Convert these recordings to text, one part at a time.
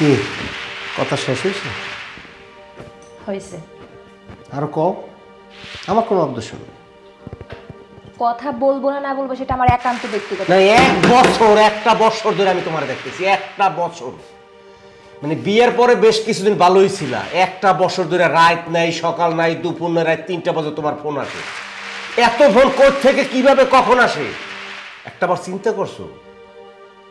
কি? কথা শেষ হয়েছে? হয়েছে। আর কও। আমার কোনো উদ্দেশ্য নেই কথা বলব না না বলব সেটা আমার একান্ত ব্যক্তিগত। না এক বছর একটা বছর ধরে আমি তোমার দেখতেছি একটা বছর। মানে বিয়ের পরে বেশ কিছুদিন ভালোই ছিল। একটা বছর ধরে রাত নাই সকাল নাই দুপুর নাই রাত তিনটা বাজে তোমার ফোন আসে। এত ফোন কোথ থেকে কীভাবে কখন আসে? একটা বার চিন্তা করছ?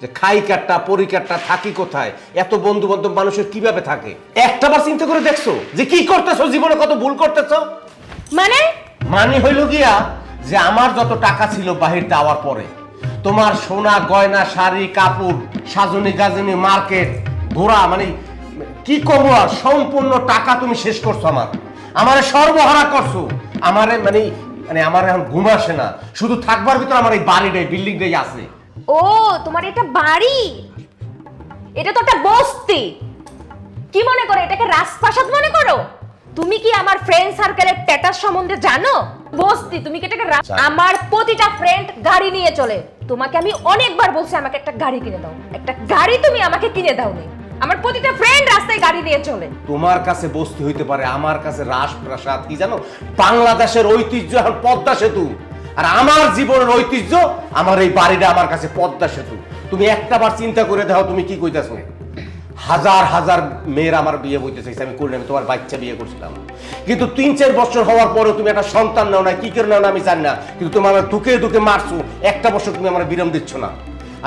যে খাই কাটটা পরি কাটটা থাকি কোথায়? এত বন্ধু বান্ধব মানুষের কীভাবে থাকে? একটা বার চিন্তা করে দেখছ যে কি করতেছো? জীবনে কত ভুল করতেছো? মানে? মানে হইল গিয়া যে আমার যত টাকা ছিল বাহির দেওয়ার পরে তোমার সোনা গয়না শাড়ি কাপড় সাজনি গাজনি মার্কেট ঘোরা মানে কি কব আর সম্পূর্ণ টাকা তুমি শেষ করছ আমার। আমারে সর্বহারা করছ। আমারে মানে মানে আমার এখন ঘুম আসে না। শুধু থাকবার ভিতর আমার এই বাড়িটাই বিল্ডিংটাই আছে। ও তোমার এটা বাড়ি? এটা তো একটা বস্তি। কি মনে করো এটাকে রাজপ্রাসাদ মনে করো? তুমি কি আমার ফ্রেন্ড সার্কেলের স্ট্যাটাস সম্বন্ধে জানো? বস্তি তুমি কি এটাকে আমার প্রতিটা ফ্রেন্ড গাড়ি নিয়ে চলে। তোমাকে আমি অনেকবার বলছি আমাকে একটা গাড়ি কিনে দাও। একটা গাড়ি তুমি আমাকে কিনে দাওনি। আমার প্রতিটা ফ্রেন্ড রাস্তায় গাড়ি নিয়ে চলে। তোমার কাছে বস্তু হইতে পারে আমার কাছে রাজপ্রাসাদ। কি জানো? বাংলাদেশের ঐতিহ্য আর পদ্মা সেতু। আর আমার জীবনের ঐতিহ্য আমার এই বাড়িটা আমার কাছে পদ্মা সেতু। তুমি একটা বার চিন্তা করে দেখো তুমি কি কইতাছো। হাজার হাজার মেয়ের আমার বিয়ে বইতে চাইছে আমি করি না, আমি তোমার বাচ্চা বিয়ে করছিলাম। কিন্তু তিন চার বছর হওয়ার পরেও তুমি একটা সন্তান নাও না কি করে নাও না আমি জানি না। কিন্তু তুমি আমার দুকে দুকে মারছো একটা বছর তুমি আমার বিরাম দিচ্ছ না।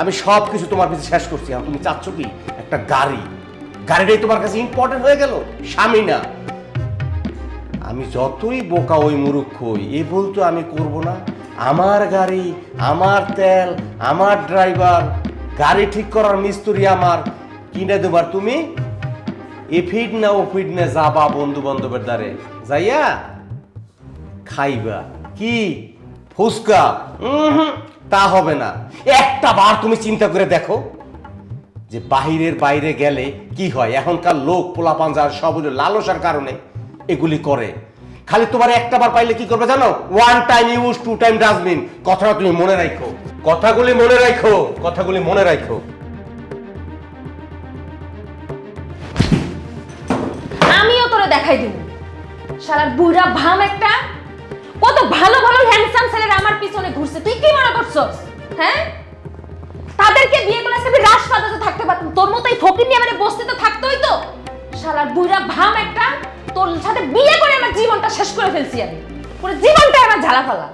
আমি সব কিছু তোমার পিছনে শেষ করছি। তুমি চাচ্ছ কি? একটা গাড়ি। গাড়িটাই তোমার কাছে ইম্পর্টেন্ট হয়ে গেল স্বামী না। আমি যতই বোকা ওই মুরুক্ষ হই এ বলতো আমি করব না। আমার গাড়ি, আমার তেল, আমার ড্রাইভার, গাড়ি ঠিক করার মিস্ত্রি আমার। কিনে দেবার তুমি? এ ফিড না ও ফিড না যাবা বন্ধু বান্ধবের দ্বারে। যাইয়া খাইবা। কি? ফুসকা তা হবে না। একটা বার তুমি চিন্তা করে দেখো যে বাহিরের বাইরে গেলে কি হয়? এখনকার লোক পোলা পাঞ্জার সব লালসার কারণে এগুলি করে। খালি তোমার একটা বার পাইলে কি করবে জানো? One time use two time dustbin কথাটা তুমি মনে রাখো। কথাগুলি মনে রাখো। কথাগুলি মনে রাখো। আমিও তোরে দেখাই দিব। শালার বুড়া ভাম একটা। কত ভালো ভালো হ্যান্ডসাম ছেলেরা আমার পিছনে ঘুরছে। তুই কি মনে করছস? হ্যাঁ? তাদেরকে বিয়ে করে আমি রাজপাতাতে থাকতে পারতাম। তোর মতো এই ফকির নিয়ে আমার বসতে তো। থাকতে হইতো শালার বুড়া ভাম একটা। তোর সাথে বিয়ে করে আমার জীবনটা শেষ করে ফেলছি আমি। পুরো জীবনটা আমার ঝালা ফালা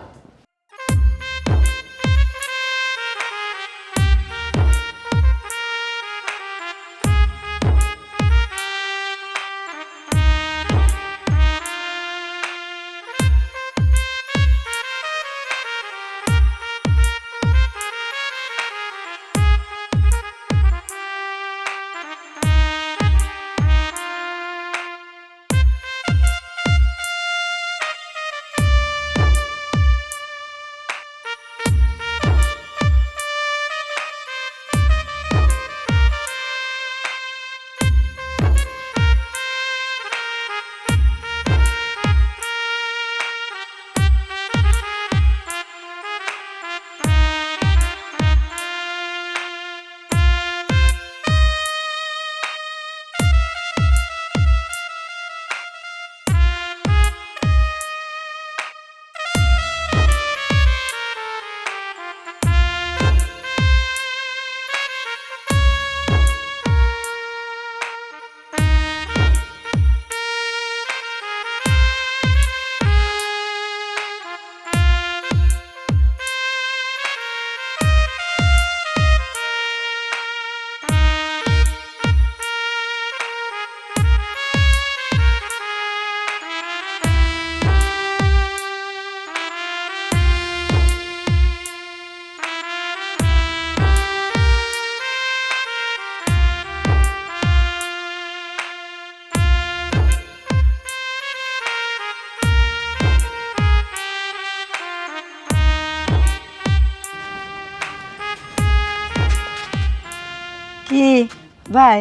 ভাই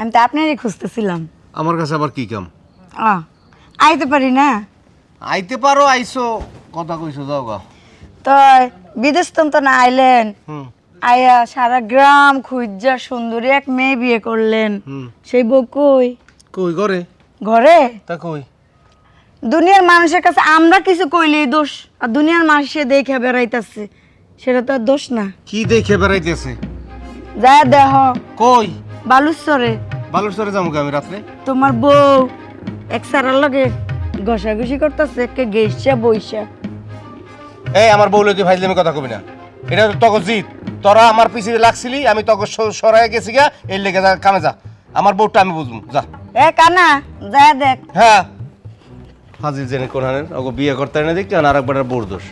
আমি তো আপনারই খুঁজতেছিলাম। আমার কাছে আবার কি কাম? আ আইতে পারি না? আইতে পারো আইসো। কথা কইছো যাও গা। তো বিদেশ তো না আইলেন। আয়া সারা গ্রাম খুঁজা সুন্দরী এক মেয়ে বিয়ে করলেন। সেই বউ কই? কই করে ঘরে? তা কই? দুনিয়ার মানুষের কাছে আমরা কিছু কইলেই দোষ আর দুনিয়ার মানুষে দেখে বেড়াইতেছে। সেটা তো আর দোষ না। কি দেখে বেড়াইতেছে? যা দেহ। কই? বালুচরে। বালুরচরে যাব আমি রাত্রে? তোমার বউ এক সারার লগে ঘষাঘষি করতেছে একে গেইসা বইসা। এই আমার বউলে তুই ভাইজলে আমি কথা কবি না। এটা তো তখন জিত তোরা আমার পিছিয়ে লাগছিলি আমি তখন সরাই গেছি গা এই লেগে যা কামে যা। আমার বউটা আমি বুঝব। যা। এ কানা যা দেখ। হ্যাঁ। হাজির জেনে কোরআনের ওকে বিয়ে করতে না দেখতে আর একবার বোর দোষ।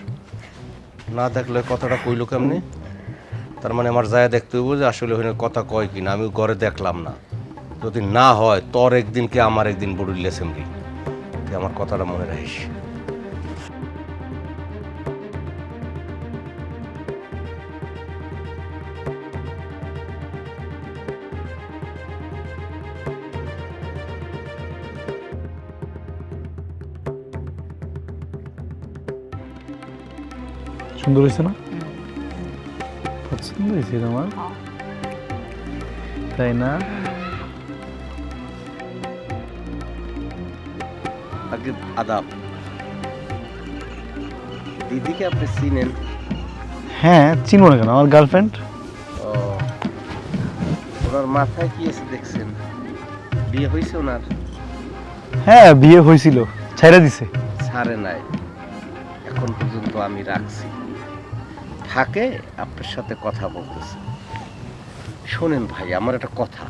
না দেখলে কথাটা কইলো কেমনি? তার মানে আমার যায় দেখতে হইব যে আসলে ওখানে কথা কয় কিনা, আমি ঘরে দেখলাম না। যদি না হয়, তোর একদিন কে আমার একদিন বড়ুল্লে সেমরি তুই আমার কথাটা মনে রাখিস। সুন্দর হয়েছে না? পছন্দ হয়েছে তোমার তাই না আগে আদাব দিদিকে আপনি চিনেন হ্যাঁ চিনবো না কেন আমার গার্লফ্রেন্ড ও ওনার মাথায় কি এসে দেখছেন? বিয়ে হয়েছে ওনার? হ্যাঁ বিয়ে হয়েছিল ছাইরা দিছে। ছাড়ে নাই। এখন পর্যন্ত আমি রাখছি। থাকে, আপনার সাথে কথা বলতেছে। শোনেন ভাই, আমার একটা কথা।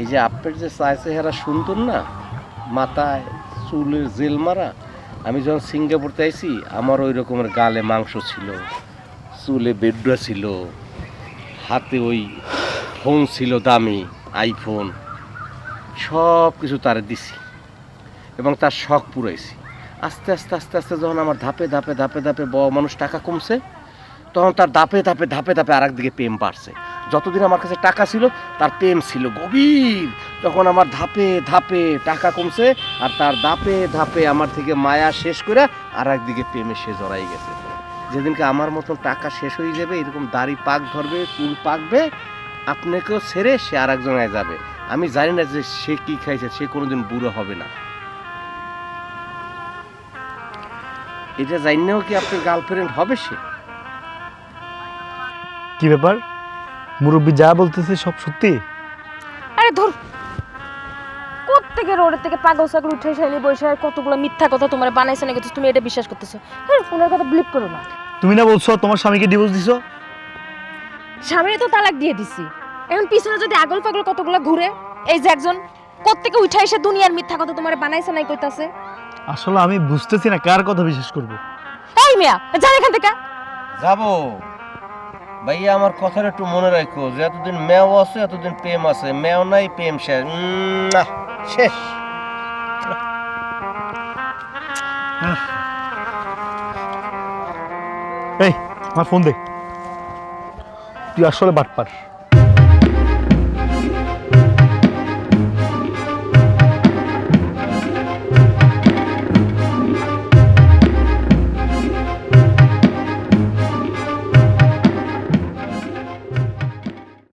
এই যে আপনার যে চায় চেহারা সুন্দর না, মাথায় চুলের জেল মারা, আমি যখন সিঙ্গাপুরতে আইছি, আমার ওই রকমের গালে মাংস ছিল, চুলে বেডুয়া ছিল, হাতে ওই ফোন ছিল দামি, আইফোন, সব কিছু তারে দিছি এবং তার শখ পুরাইছি। আস্তে আস্তে আস্তে আস্তে যখন আমার ধাপে ধাপে ধাপে ধাপে বড় মানুষ টাকা কমছে তখন তার ধাপে ধাপে ধাপে ধাপে আর দিকে প্রেম বাড়ছে। যতদিন আমার কাছে টাকা ছিল, তার প্রেম ছিল গভীর। তখন আমার ধাপে ধাপে টাকা কমছে, আর তার ধাপে ধাপে আমার থেকে মায়া শেষ করে আর একদিকে প্রেমে সে জড়াই গেছে। যেদিনকে আমার মতন টাকা শেষ হয়ে যাবে, এরকম দাড়ি পাক ধরবে, চুল পাকবে, আপনাকেও ছেড়ে সে আর একজনায় যাবে। আমি জানি না যে সে কি খাইছে, সে কোনোদিন বুড়ো হবে না। এটা জানিও কি আপনার গার্লফ্রেন্ড হবে সে? কি ব্যাপার? মুরব্বী যা বলতেছে সব সত্যি? আরে ধর। কোত্থেকে রোডের থেকে পাগল সাগল উঠে এসে বসে আর কতগুলো মিথ্যা কথা তোমার বানাইছে নাকি? তুমি এটা বিশ্বাস করতেছো? হ্যাঁ ওনার কথা বিলিভ করো না। তুমি না বলছো তোমার স্বামীকে ডিভোর্স দিছো? স্বামীরে তো তালাক দিয়ে দিছি। এখন পিছনে যদি আগল পাগল কতগুলো ঘুরে এই যে একজন কোত্থেকে উঠে এসে দুনিয়ার মিথ্যা কথা তোমার বানাইছে নাই কইতাছে? আসলে আমি বুঝতেছি না কার কথা বিশ্বাস করব। এই মিয়া যান এখান থেকে। যাব। ভাইয়া, আমার কথাটা একটু মনে রাখো, যে এতদিন মেও আছে, এতদিন প্রেম আছে। মেও নাই, প্রেম শেষ। না, শেষ। এই, আমার ফোন দে। তুই আসলে বাটপার।